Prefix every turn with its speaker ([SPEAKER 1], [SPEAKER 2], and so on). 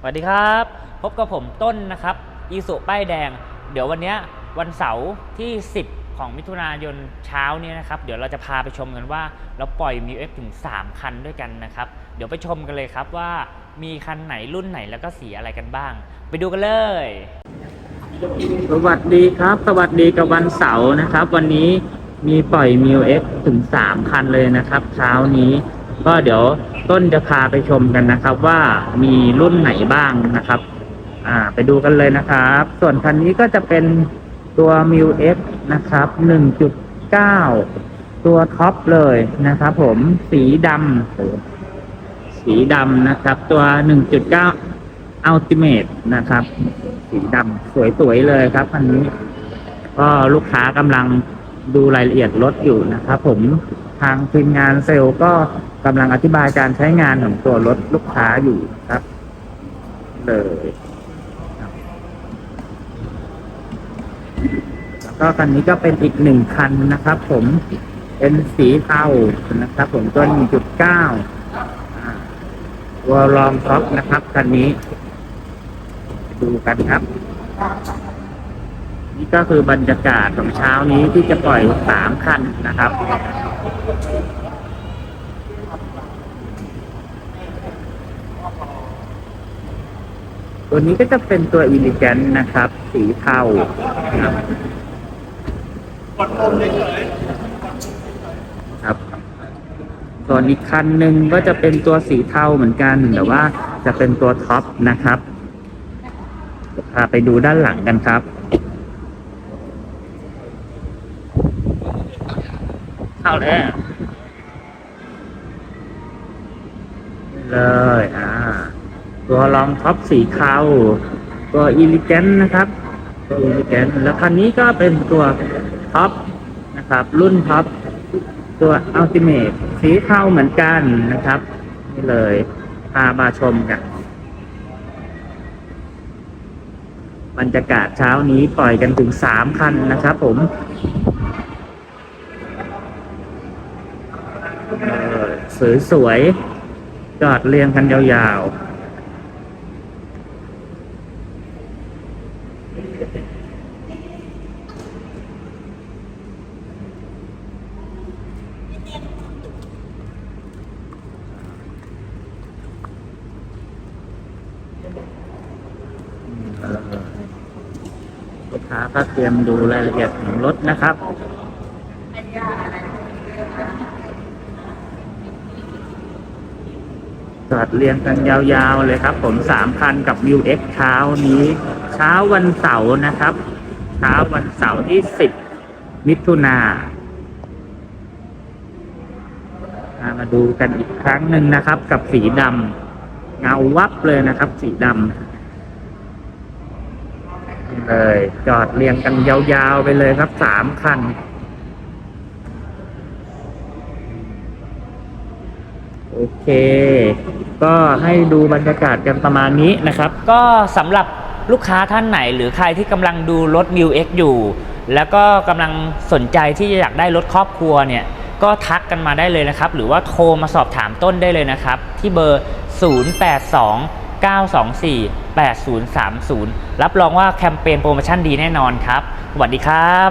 [SPEAKER 1] สวัสดีครับ พบกับผมต้นนะครับอีสุป้ายแดง เดี๋ยววันนี้วันเสาร์ที่ 10 ของมิถุนายนเช้านี้นะครับ เดี๋ยวเราจะพาไปชมกันว่า เราปล่อยมีเอฟถึง 3 คันด้วยกันนะครับ เดี๋ยวไปชมกันเลยครับว่ามีคันไหนรุ่นไหนแล้วก็สีอะไรกันบ้าง ไปดูกันเลย สวัสดีครับ สวัสดีกับวันเสาร์นะครับ วันนี้มีปล่อยมิวเอ็กถึง 3 คันเลยนะครับ เช้านี้ ก็เดี๋ยวต้นจะพาไปชมกันนะครับ ว่ามีรุ่นไหนบ้างนะครับ อ่า ไปดูกันเลยนะครับ ส่วนคันนี้ก็จะเป็นตัว m i u X นะครับ1.9ตัวท็อปเลยนะครับ ผมสีดำสีดำนะครับ ตัว1.9 Ultimate นะครับ สีดำสวยๆเลยครับคันนี้ ก็ลูกค้ากำลังดูรายละเอียดรถอยู่นะครับผม ทางทีมงานเซลล์ก็กำลังอธิบายการใช้งานของตัวรถลูกค้าอยู่ครับ เลยแล้วก็คันนี้ก็เป็นอีกหนึ่งคันนะครับ ผมเป็นสีเทานะครับ ผมตัว1.9อ่าตัวรองท็อปนะครับคันนี้ ดูกันครับ นี่ก็คือบรรยากาศของเช้านี้ที่จะปล่อยสามคันนะครับ ตัวนี้ก็จะเป็นตัวอิลิแกนนะครับ สีเทาครับครับส่วนอีกคันหนึ่งก็จะเป็นตัวสีเทาเหมือนกัน แต่ว่าจะเป็นตัวท็อปนะครับพาไปดูด้านหลังกันครับ เข้าแล้วเลยอ่า ตัวรองท็อปสีเทาตัวอีลิแกนนะครับตัวอีลิแกนแล้วคันนี้ก็เป็นตัวท็อปนะครับ รุ่นท็อปตัวอัลติเมทสีเทาเหมือนกันนะครับ นี่เลยพามาชมกันบรรยากาศเช้านี้ปล่อยกันถึงสามคันนะครับผม สวยสวยๆจอดเรียงกันยาวๆเออลูกค้าก็เตรียมดูรายละเอียดของรถนะครับ จอดเรียงกันยาวๆเลยครับ ผมสามพันกับวิวเอ็กเช้านี้ เช้าวันเสาร์นะครับ เช้าวันเสาร์ที่สิบมิถุนาอ่ามาดูกันอีกครั้งหนึ่งนะครับ กับสีดำเงาวับเลยนะครับ สีดำเลย จอดเรียงกันยาวๆไปเลยครับสามคัน โอเค ก็ให้ดูบรรยากาศกันประมาณนี้นะครับ ก็สำหรับลูกค้าท่านไหน หรือใครที่กำลังดูรถ m ิว X อยู่ แล้วก็กำลังสนใจที่จะอยากได้รถครอบครัวเนี่ยก็ทักกันมาได้เลยนะครับ หรือว่าโทรมาสอบถามต้นได้เลยนะครับ ที่เบอร์ 082 924 8030 รับรองว่าแคมเปญโปรโมชั่นดีแน่นอนครับ สวัสดีครับ